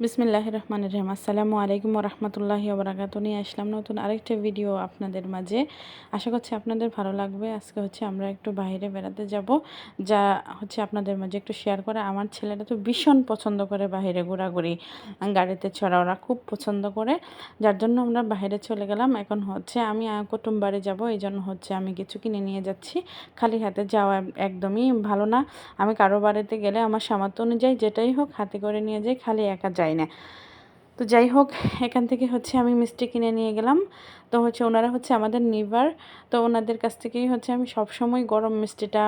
বিসমিল্লাহ রহমান রহিম। আসসালামু আলাইকুম রহমতুল্লাহি ওবরাকাত নিয়ে আসলাম নতুন আরেকটা ভিডিও আপনাদের মাঝে। আশা করছি আপনাদের ভালো লাগবে। আজকে হচ্ছে আমরা একটু বাইরে বেড়াতে যাব। যা হচ্ছে আপনাদের মাঝে একটু শেয়ার করা। আমার ছেলেটা তো ভীষণ পছন্দ করে বাইরে ঘোরাঘুরি, গাড়িতে ছড়া ওরা খুব পছন্দ করে। যার জন্য আমরা বাইরে চলে গেলাম। এখন হচ্ছে আমি কুটুম বাড়ি যাব। এই জন্য হচ্ছে আমি কিছু কিনে নিয়ে যাচ্ছি। খালি হাতে যাওয়া একদমই ভালো না। আমি কারও বাড়িতে গেলে আমার সামর্থ্য অনুযায়ী যেটাই হোক হাতে করে নিয়ে যাই, খালি একা যাই। না। তো যাই হোক, এখান থেকে হচ্ছে আমি মিষ্টি কিনে নিয়ে গেলাম। তো হচ্ছে ওনারা হচ্ছে আমাদের নিভার। তো ওনাদের কাছ থেকেই হচ্ছে আমি সবসময় গরম মিষ্টিটা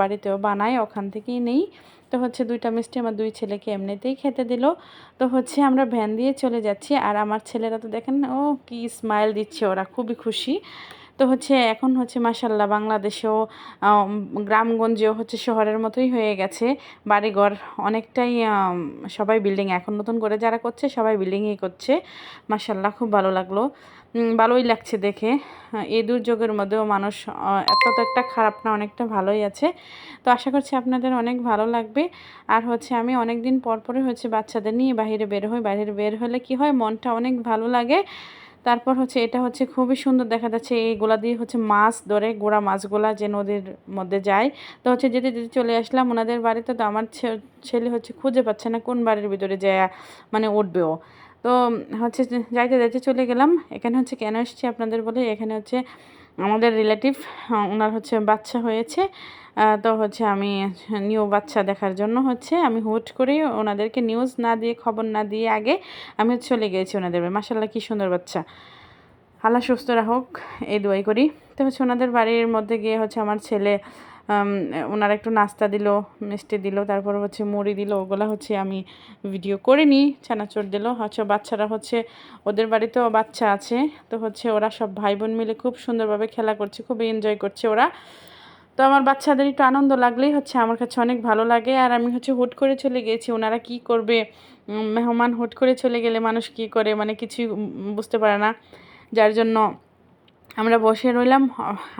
বাড়িতেও বানাই, ওখান থেকেই নেই। তো হচ্ছে দুইটা মিষ্টি আমার দুই ছেলেকে এমনিতেই খেতে দিল। তো হচ্ছে আমরা ভ্যান দিয়ে চলে যাচ্ছি। আর আমার ছেলেরা তো দেখেন, ও কি স্মাইল দিচ্ছে ওরা, খুবই খুশি। তো হচ্ছে এখন হচ্ছে মাসাল্লাহ বাংলাদেশেও গ্রামগঞ্জেও হচ্ছে শহরের মতোই হয়ে গেছে। বাড়িঘর অনেকটাই সবাই বিল্ডিং এখন নতুন করে যারা করছে সবাই বিল্ডিংই করছে। মাসাল্লাহ খুব ভালো লাগল। ভালোই লাগছে দেখে। এই দুর্যোগের মধ্যেও মানুষ এত তো একটা খারাপ না, অনেকটা ভালোই আছে। তো আশা করছি আপনাদের অনেক ভালো লাগবে। আর হচ্ছে আমি অনেক দিন পর পরে হচ্ছে বাচ্চাদের নিয়ে বাইরে বের হই। বাইরে বের হলে কি হয়? মনটা অনেক ভালো লাগে। তারপর হচ্ছে এটা হচ্ছে খুবই সুন্দর দেখা যাচ্ছে, এইগুলা দিয়ে হচ্ছে মাছ ধরে, গোড়া মাছগুলা যে নদীর মধ্যে যায়। তো হচ্ছে যেতে যেতে চলে আসলাম ওনাদের বাড়িতে, তো আমার ছেলে হচ্ছে খুঁজে পাচ্ছে না কোন বাড়ির ভিতরে যায় মানে উঠবেও। তো হচ্ছে যাইতে যাইতে চলে গেলাম, এখানে হচ্ছে কেন এসছি আপনাদের বলে, এখানে হচ্ছে আমাদের রিলেটিভ ওনার হচ্ছে বাচ্চা হয়েছে। তো হচ্ছে আমি নিউ বাচ্চা দেখার জন্য হচ্ছে আমি হুট করেই ওনাদেরকে নিউজ না দিয়ে, খবর না দিয়ে আগে আমি চলে গিয়েছি ওনাদের মাসাল্লাহ কী সুন্দর বাচ্চা। আল্লাহ সুস্থ রাখুক, এই দোয়াই করি। তো হচ্ছে ওনাদের বাড়ির মধ্যে গিয়ে হচ্ছে আমার ছেলে ওনারা একটু নাস্তা দিল, মিষ্টি দিল, তারপর হচ্ছে মুড়ি দিল, ওগুলো হচ্ছে আমি ভিডিও করে নিই ছানাচোর দিল। হচ্ছে বাচ্চারা হচ্ছে, ওদের বাড়িতেও বাচ্চা আছে, তো হচ্ছে ওরা সব ভাই বোন মিলে খুব সুন্দরভাবে খেলা করছে খুব এনজয় করছে ওরা। তো আমার বাচ্চাদের একটু আনন্দ লাগলেই হচ্ছে আমার কাছে অনেক ভালো লাগে, আর আমি হচ্ছে হুট করে চলে গিয়েছি, ওনারা কি করবে মেহমান হুট করে চলে গেলে মানুষ কি করে মানে কিছুই বুঝতে পারে না। যার জন্য আমরা বসে রইলাম,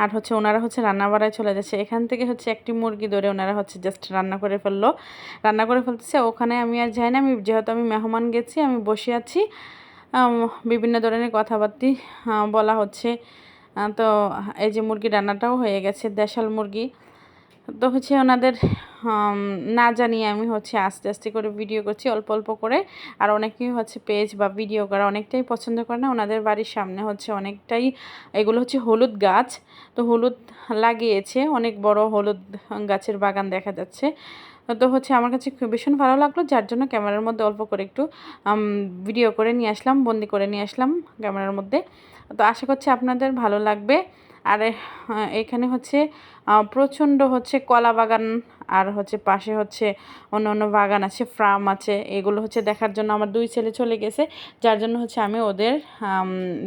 আর হচ্ছে ওনারা হচ্ছে রান্না বাড়ায় চলে যাচ্ছে। এখান থেকে হচ্ছে একটি মুরগি ধরে ওনারা হচ্ছে জাস্ট রান্না করে ফেলল। রান্না করে ফেলতেছে, ওখানে আমি আর যাই না, আমি যেহেতু আমি মেহমান গেছি, আমি বসে আছি। বিভিন্ন ধরনের কথাবার্তি বলা হচ্ছে। তো এই যে মুরগি রান্নাটাও হয়ে গেছে, দেশাল মুরগি। তো হচ্ছে ওনাদের না জানিয়ে আমি হচ্ছে আস্তে আস্তে করে ভিডিও করছি, অল্প অল্প করে। আর অনেকেই হচ্ছে পেজ বা ভিডিও করা অনেকটাই পছন্দ করে না। ওনাদের বাড়ির সামনে হচ্ছে অনেকটাই, এগুলো হচ্ছে হলুদ গাছ। তো হলুদ লাগিয়েছে, অনেক বড় হলুদ গাছের বাগান দেখা যাচ্ছে। তো হচ্ছে আমার কাছে ভীষণ ভালো লাগল, যার জন্য ক্যামেরার মধ্যে অল্প করে একটু ভিডিও করে নিয়ে আসলাম, বন্দি করে নিয়ে আসলাম ক্যামেরার মধ্যে। তো আশা করছি আপনাদের ভালো লাগবে। আর এখানে হচ্ছে প্রচণ্ড হচ্ছে কলা বাগান আর হচ্ছে পাশে হচ্ছে অন্য অন্য বাগান আছে ফার্ম আছে এগুলো হচ্ছে দেখার জন্য আমার দুই ছেলে চলে গেছে। যার জন্য হচ্ছে আমি ওদের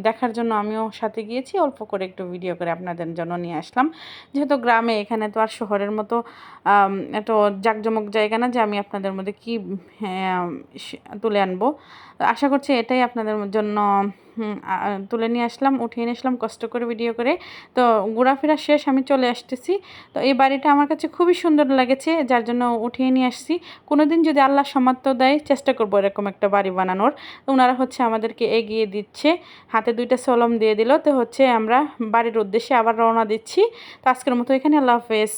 দেখার জন্য আমিও সাথে গিয়েছি অল্প করে একটু ভিডিও করে আপনাদের জন্য নিয়ে আসলাম। যেহেতু গ্রামে এখানে তো আর শহরের মতো এত জাঁকজমক জায়গা না যে আমি আপনাদের মধ্যে কি হ্যাঁ, তুলে আনব। আশা করছি এটাই আপনাদের জন্য তুলে নিয়ে আসলাম, উঠিয়ে নিয়ে আসলাম, কষ্ট করে ভিডিও করে। তো ঘোরাফেরা শেষ, আমি চলে আসতেছি। তো এই বাড়িটা আমার কাছে খুবই সুন্দর লাগেছে, যার জন্য উঠিয়ে নিয়ে আসছি। কোনো দিন যদি আল্লাহ সমাত্য দেয়, চেষ্টা করব এরকম একটা বাড়ি বানানোর। তো ওনারা হচ্ছে আমাদেরকে এগিয়ে দিচ্ছে, হাতে দুইটা সলম দিয়ে দিল। তো হচ্ছে আমরা বাড়ির উদ্দেশ্যে আবার রওনা দিচ্ছি। তো আজকের মতো এখানে, আল্লাহ হাফেজ।